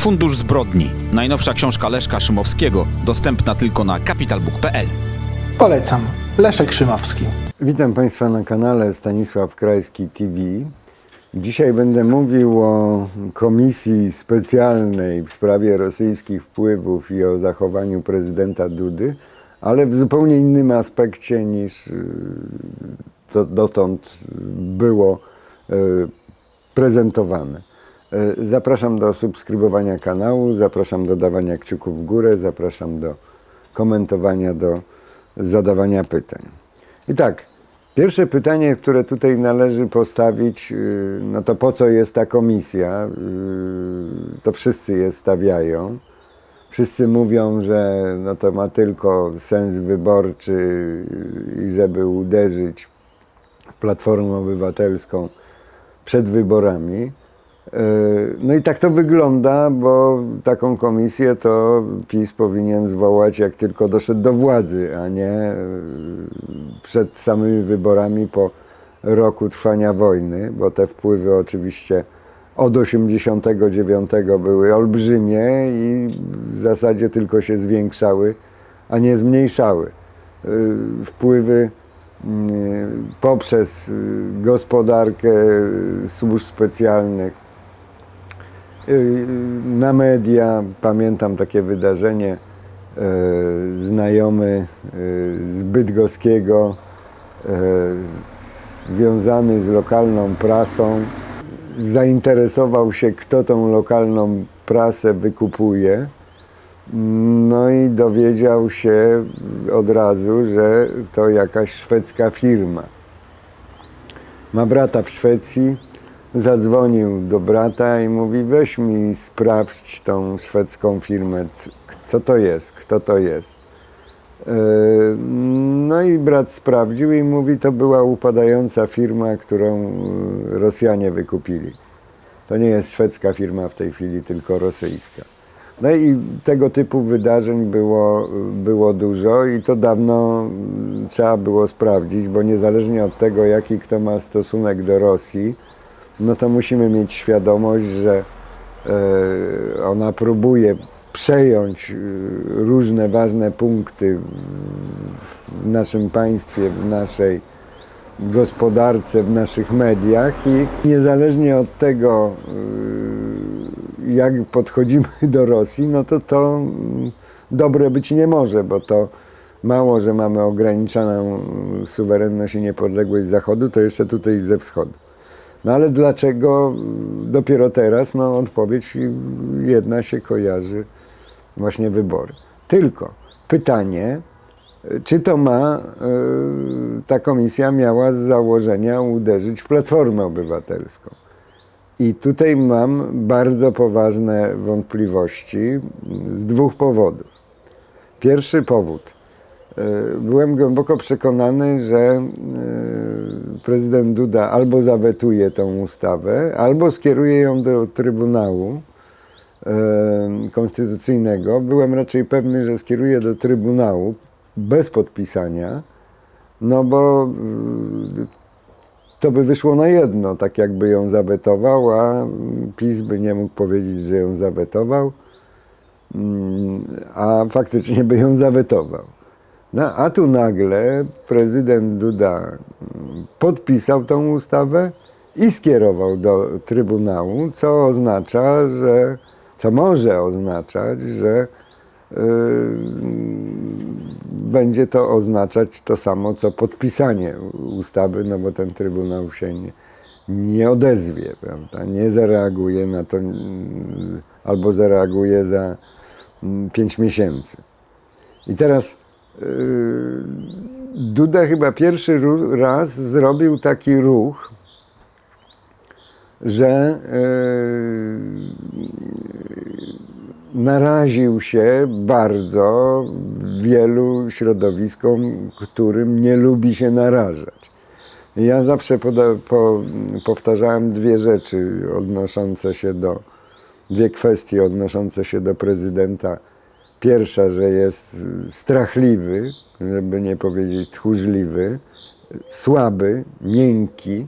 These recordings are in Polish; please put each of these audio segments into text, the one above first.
Fundusz Zbrodni. Najnowsza książka Leszka Szymowskiego, dostępna tylko na capitalbook.pl. Polecam. Leszek Szymowski. Witam Państwa na kanale Stanisław Krajski TV. Dzisiaj będę mówił o komisji specjalnej w sprawie rosyjskich wpływów i o zachowaniu prezydenta Dudy, ale w zupełnie innym aspekcie niż y, to dotąd było y, prezentowane. Y, Zapraszam do subskrybowania kanału, zapraszam do dawania kciuków w górę, zapraszam do komentowania, do zadawania pytań. I tak, pierwsze pytanie, które tutaj należy postawić, yy, no to po co jest ta komisja? Yy, To wszyscy je stawiają. Wszyscy mówią, że no to ma tylko sens wyborczy yy, i żeby uderzyć w Platformę Obywatelską przed wyborami. Yy, No i tak to wygląda, bo taką komisję to PiS powinien zwołać, jak tylko doszedł do władzy, a nie yy, przed samymi wyborami po roku trwania wojny, bo te wpływy oczywiście od 89 były olbrzymie i w zasadzie tylko się zwiększały, a nie zmniejszały. Yy, Wpływy poprzez gospodarkę służb specjalnych, na media. Pamiętam takie wydarzenie. yy, Znajomy yy, z Bydgoskiego, związany z lokalną prasą, zainteresował się, kto tą lokalną prasę wykupuje. No i dowiedział się od razu, że to jakaś szwedzka firma. Ma brata w Szwecji, zadzwonił do brata i mówi: Weź mi sprawdź tą szwedzką firmę, co to jest, kto to jest. Yy, No i brat sprawdził i mówi: To była upadająca firma, którą yy, Rosjanie wykupili. To nie jest szwedzka firma w tej chwili, tylko rosyjska. No i tego typu wydarzeń było, było dużo i to dawno mm, trzeba było sprawdzić, bo niezależnie od tego, jaki kto ma stosunek do Rosji, no to musimy mieć świadomość, że e, ona próbuje przejąć e, różne ważne punkty w- naszym państwie, w naszej gospodarce, w naszych mediach i niezależnie od tego, y, jak podchodzimy do Rosji, no to to mm, dobre być nie może, bo to mało, że mamy ograniczoną y, suwerenność i niepodległość Zachodu, to jeszcze tutaj ze Wschodu. No ale dlaczego dopiero teraz? No odpowiedź jedna się kojarzy, właśnie wybory. Tylko pytanie, czy to ma, y, ta komisja miała z założenia uderzyć w Platformę Obywatelską? I tutaj mam bardzo poważne wątpliwości z dwóch powodów. Pierwszy powód. Y, Byłem głęboko przekonany, że y, prezydent Duda albo zawetuje tą ustawę, albo skieruje ją do Trybunału y, Konstytucyjnego. Byłem raczej pewny, że skieruje do Trybunału bez podpisania, no bo to by wyszło na jedno, tak jakby ją zawetował, a PiS by nie mógł powiedzieć, że ją zawetował, mm, a faktycznie by ją zawetował. No, a tu nagle prezydent Duda podpisał tą ustawę i skierował do Trybunału, co oznacza, że, co może oznaczać, że yy, będzie to oznaczać to samo, co podpisanie ustawy, no bo ten Trybunał się nie, nie odezwie, prawda? nie zareaguje na to, albo zareaguje za mm, pięć miesięcy. I teraz Duda chyba pierwszy raz zrobił taki ruch, że yy, naraził się bardzo wielu środowiskom, którym nie lubi się narażać. Ja zawsze po, powtarzałem dwie rzeczy odnoszące się do, dwie kwestie odnoszące się do prezydenta. Pierwsza, że jest strachliwy, żeby nie powiedzieć tchórzliwy, słaby, miękki,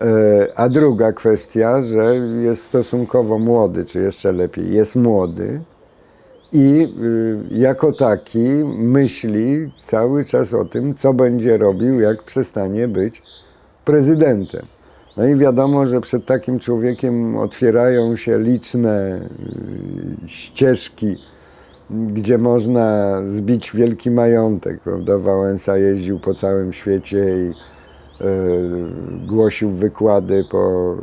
E, A druga kwestia, że jest stosunkowo młody, czy jeszcze lepiej, jest młody i y, jako taki myśli cały czas o tym, co będzie robił, jak przestanie być prezydentem. No i wiadomo, że przed takim człowiekiem otwierają się liczne y, ścieżki, gdzie można zbić wielki majątek. Prawda? Wałęsa jeździł po całym świecie i e, głosił wykłady po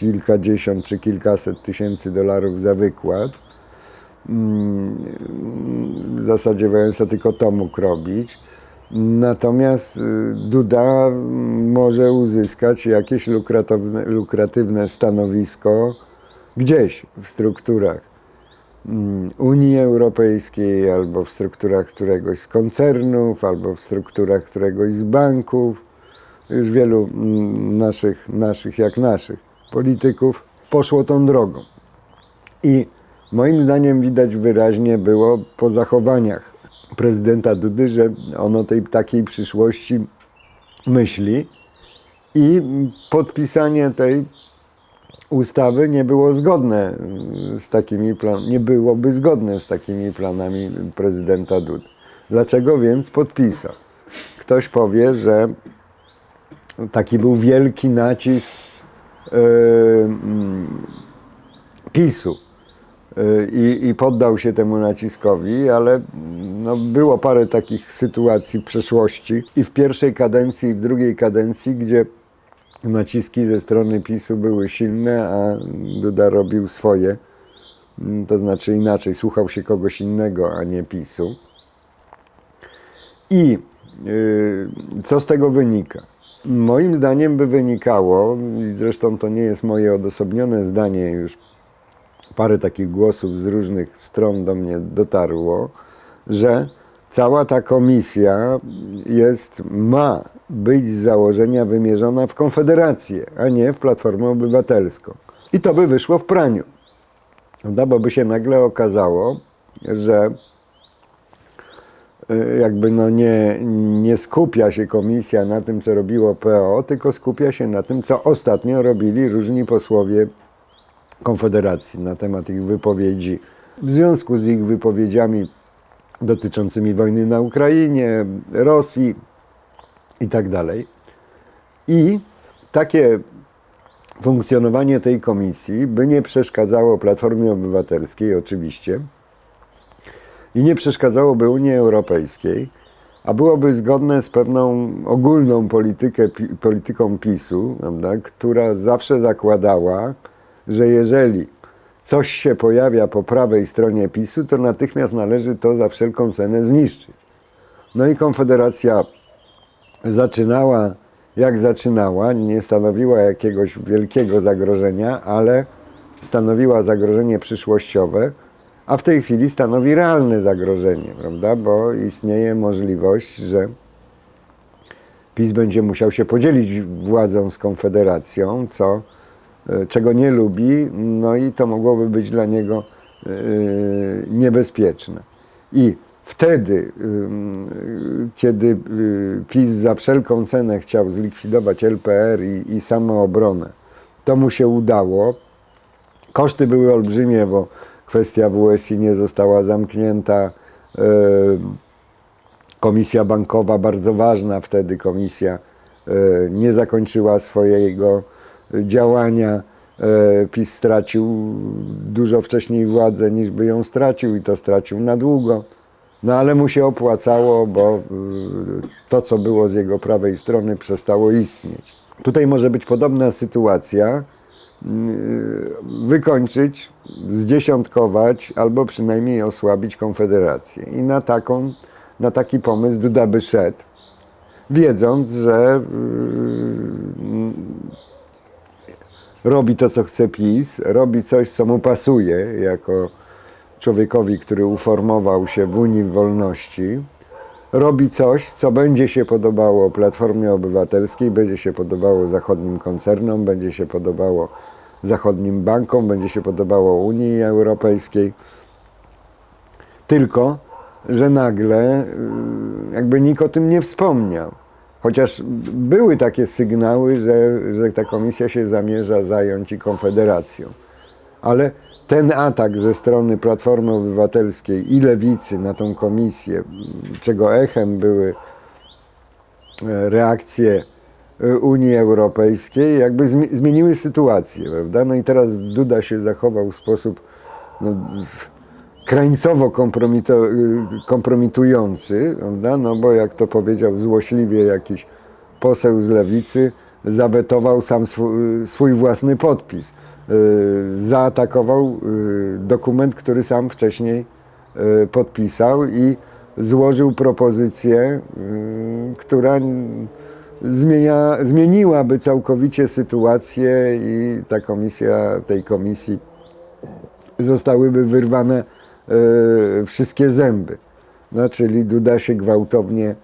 kilkadziesiąt czy kilkaset tysięcy dolarów za wykład. Mm, W zasadzie Wałęsa tylko to mógł robić. Natomiast y, Duda może uzyskać jakieś lukratywne stanowisko gdzieś w strukturach Unii Europejskiej, albo w strukturach któregoś z koncernów, albo w strukturach któregoś z banków. Już wielu mm, naszych, naszych jak naszych polityków poszło tą drogą. I moim zdaniem widać wyraźnie było po zachowaniach prezydenta Dudy, że on o tej takiej przyszłości myśli i podpisanie tej ustawy nie było zgodne z takimi plan- nie byłoby zgodne z takimi planami prezydenta Dudy. Dlaczego więc podpisał? Ktoś powie, że taki był wielki nacisk yy, mm, PiSu yy, i, i poddał się temu naciskowi, ale mm, no, było parę takich sytuacji w przeszłości i w pierwszej kadencji, i w drugiej kadencji, gdzie naciski ze strony PiSu były silne, a Duda robił swoje. Mm, To znaczy inaczej, słuchał się kogoś innego, a nie PiSu. I yy, co z tego wynika? Moim zdaniem by wynikało, zresztą to nie jest moje odosobnione zdanie, już parę takich głosów z różnych stron do mnie dotarło, że cała ta komisja jest, ma być z założenia wymierzona w Konfederację, a nie w Platformę Obywatelską. I to by wyszło w praniu. Prawda? Bo by się nagle okazało, że y, jakby no nie, nie skupia się komisja na tym, co robiło PO, tylko skupia się na tym, co ostatnio robili różni posłowie Konfederacji na temat ich wypowiedzi. W związku z ich wypowiedziami dotyczącymi wojny na Ukrainie, Rosji i tak. I takie funkcjonowanie tej komisji by nie przeszkadzało Platformie Obywatelskiej, oczywiście, i nie przeszkadzałoby Unii Europejskiej, a byłoby zgodne z pewną ogólną politykę, polityką PiSu, prawda, która zawsze zakładała, że jeżeli coś się pojawia po prawej stronie PiSu, to natychmiast należy to za wszelką cenę zniszczyć. No i Konfederacja zaczynała jak zaczynała, nie stanowiła jakiegoś wielkiego zagrożenia, ale stanowiła zagrożenie przyszłościowe, a w tej chwili stanowi realne zagrożenie, prawda? Bo istnieje możliwość, że PiS będzie musiał się podzielić władzą z Konfederacją, co, czego nie lubi, no i to mogłoby być dla niego e, niebezpieczne. I wtedy, ym, kiedy PiS za wszelką cenę chciał zlikwidować LPR i, i samoobronę, to mu się udało. Koszty były olbrzymie, bo kwestia WSI nie została zamknięta. Komisja bankowa, bardzo ważna wtedy komisja, e, nie zakończyła swojego działania. E, PiS stracił dużo wcześniej władzę niż by ją stracił i to stracił na długo. No ale mu się opłacało, bo y, to, co było z jego prawej strony, przestało istnieć. Tutaj może być podobna sytuacja, y, wykończyć, zdziesiątkować albo przynajmniej osłabić Konfederację. I na, taką, na taki pomysł Duda by szedł, wiedząc, że robi to, co chce PiS, robi coś, co mu pasuje jako człowiekowi, który uformował się w Unii Wolności, robi coś, co będzie się podobało Platformie Obywatelskiej, będzie się podobało zachodnim koncernom, będzie się podobało zachodnim bankom, będzie się podobało Unii Europejskiej. Tylko, że nagle y, jakby nikt o tym nie wspomniał. Chociaż były takie sygnały, że, że ta komisja się zamierza zająć i Konfederacją. Ale ten atak ze strony Platformy Obywatelskiej i Lewicy na tą komisję, czego echem były e, reakcje e, Unii Europejskiej, jakby zmi- zmieniły sytuację, prawda? No i teraz Duda się zachował w sposób no, krańcowo kompromitujący, prawda? No bo jak to powiedział złośliwie jakiś poseł z lewicy, zawetował sam swój, swój własny podpis. Y, Zaatakował y, dokument, który sam wcześniej y, podpisał i złożył propozycję, która zmienia, zmieniłaby całkowicie sytuację i ta komisja, tej komisji zostałyby wyrwane wszystkie zęby. No, czyli Duda się gwałtownie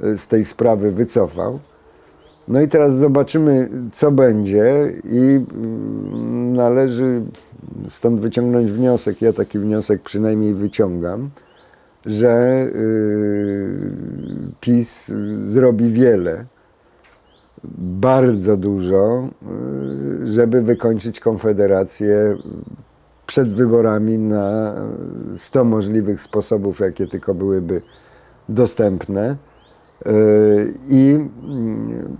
e, z tej sprawy wycofał. No i teraz zobaczymy, co będzie i mm, należy stąd wyciągnąć wniosek, ja taki wniosek przynajmniej wyciągam, że y, PiS zrobi wiele, bardzo dużo, y, żeby wykończyć Konfederację przed wyborami na 100 możliwych sposobów, jakie tylko byłyby dostępne. Yy, I, mm,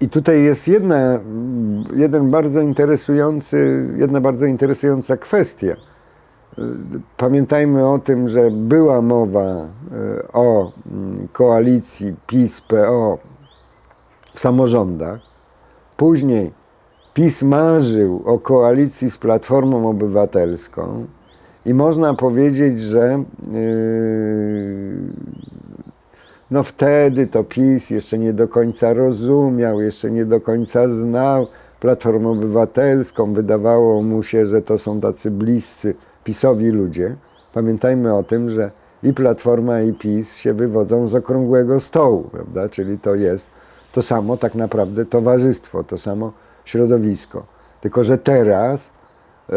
i tutaj jest jedna, jeden bardzo interesujący, jedna bardzo interesująca kwestia. Yy, Pamiętajmy o tym, że była mowa yy, o mm, koalicji PiS-PO w samorządach. Później PiS marzył o koalicji z Platformą Obywatelską i można powiedzieć, że yy, no wtedy to PiS jeszcze nie do końca rozumiał, jeszcze nie do końca znał Platformę Obywatelską. Wydawało mu się, że to są tacy bliscy PiSowi ludzie. Pamiętajmy o tym, że i Platforma i PiS się wywodzą z okrągłego stołu, prawda? Czyli to jest to samo tak naprawdę towarzystwo, to samo środowisko. Tylko, że teraz e,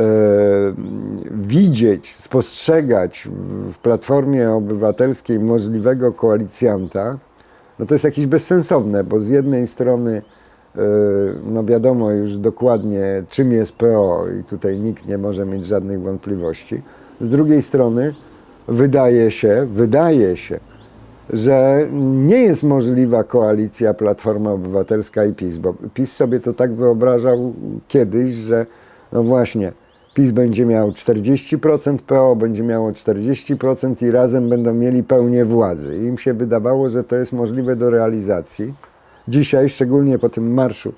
widzieć, spostrzegać w Platformie Obywatelskiej możliwego koalicjanta, no to jest jakieś bezsensowne, bo z jednej strony e, no wiadomo już dokładnie czym jest PO i tutaj nikt nie może mieć żadnych wątpliwości. Z drugiej strony wydaje się, wydaje się, że nie jest możliwa koalicja Platforma Obywatelska i PiS, bo PiS sobie to tak wyobrażał kiedyś, że no właśnie, PiS będzie miał 40%, PO będzie miało 40% i razem będą mieli pełnię władzy. I im się wydawało, że to jest możliwe do realizacji. Dzisiaj, szczególnie po tym marszu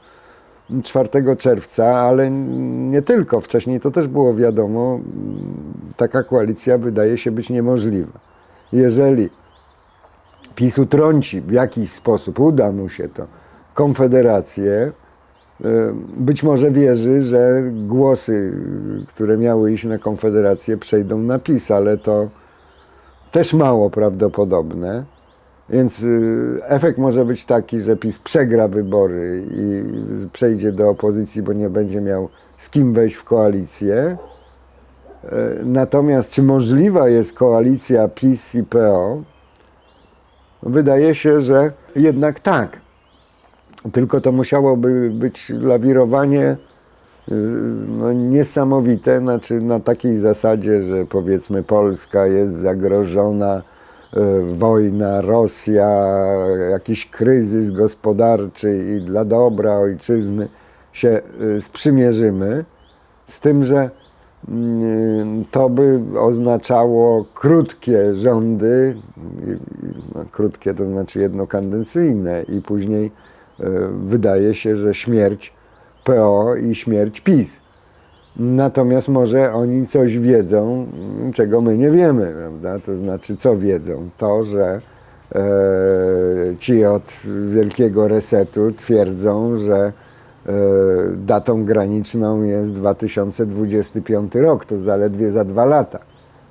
4 czerwca, ale nie tylko, wcześniej to też było wiadomo, taka koalicja wydaje się być niemożliwa. Jeżeli PiS utrąci w jakiś sposób, uda mu się to, Konfederację, y, być może wierzy, że głosy, które miały iść na Konfederację, przejdą na PiS, ale to też mało prawdopodobne. Więc y, efekt może być taki, że PiS przegra wybory i przejdzie do opozycji, bo nie będzie miał z kim wejść w koalicję. Y, Natomiast czy możliwa jest koalicja PiS i PO? Wydaje się, że jednak tak. Tylko to musiałoby być lawirowanie yy, no, niesamowite, znaczy na takiej zasadzie, że powiedzmy Polska jest zagrożona, yy, wojna, Rosja, jakiś kryzys gospodarczy i dla dobra ojczyzny się yy, sprzymierzymy, z tym, że to by oznaczało krótkie rządy, no, krótkie to znaczy jednokadencyjne i później e, wydaje się, że śmierć PO i śmierć PiS. Natomiast może oni coś wiedzą, mm, czego my nie wiemy, prawda? To znaczy, co wiedzą? To, że e, ci od wielkiego resetu twierdzą, że datą graniczną jest 2025 rok, to zaledwie za dwa lata.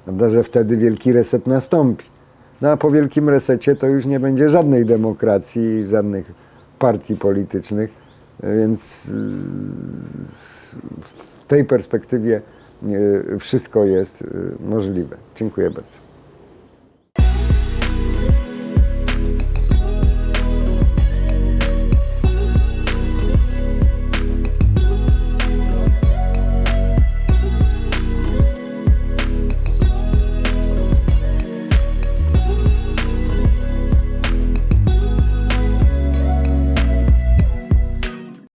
Prawda, że wtedy wielki reset nastąpi. No a po wielkim resecie to już nie będzie żadnej demokracji, żadnych partii politycznych, więc y, w tej perspektywie wszystko jest możliwe. Dziękuję bardzo.